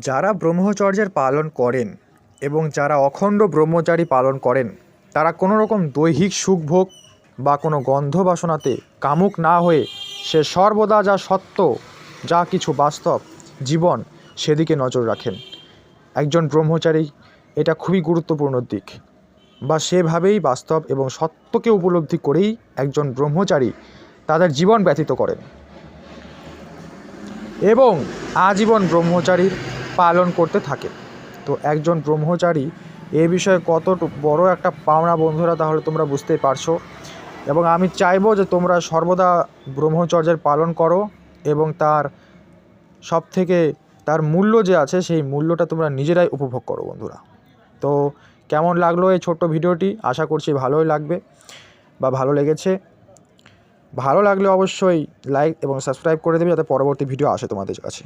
যারা ব্রহ্মচর্যের পালন করেন এবং যারা অখণ্ড ব্রহ্মচারী পালন করেন, তারা কোনো রকম দৈহিক সুখভোগ বা কোনো গন্ধ বাসনাতে কামুক না হয়ে সে সর্বদা যা সত্য, যা কিছু বাস্তব জীবন সেদিকে নজর রাখেন। একজন ব্রহ্মচারী এটা খুবই গুরুত্বপূর্ণ দিক বা সেভাবেই বাস্তব এবং সত্যকে উপলব্ধি করেই একজন ব্রহ্মচারী তাদের জীবন ব্যতীত করেন। এবং আজীবন ব্রহ্মচারীর পালন করতে থাকে। তো একজন ব্রহ্মচারী এ বিষয়ে কত বড় একটা পাওনা বন্ধুরা তাহলে তোমরা বুঝতেই পারছ। এবং আমি চাইব যে তোমরা সর্বদা ব্রহ্মচর্যের পালন করো এবং তার সব থেকে তার মূল্য যে আছে সেই মূল্যটা তোমরা নিজেরাই উপভোগ করো বন্ধুরা। তো কেমন লাগল এই ছোট্ট ভিডিওটি? আশা করছি ভালোই লাগবে বা ভালো লেগেছে। ভালো লাগলে অবশ্যই লাইক এবং সাবস্ক্রাইব করে দেবে যাতে পরবর্তী ভিডিও আসে তোমাদের কাছে।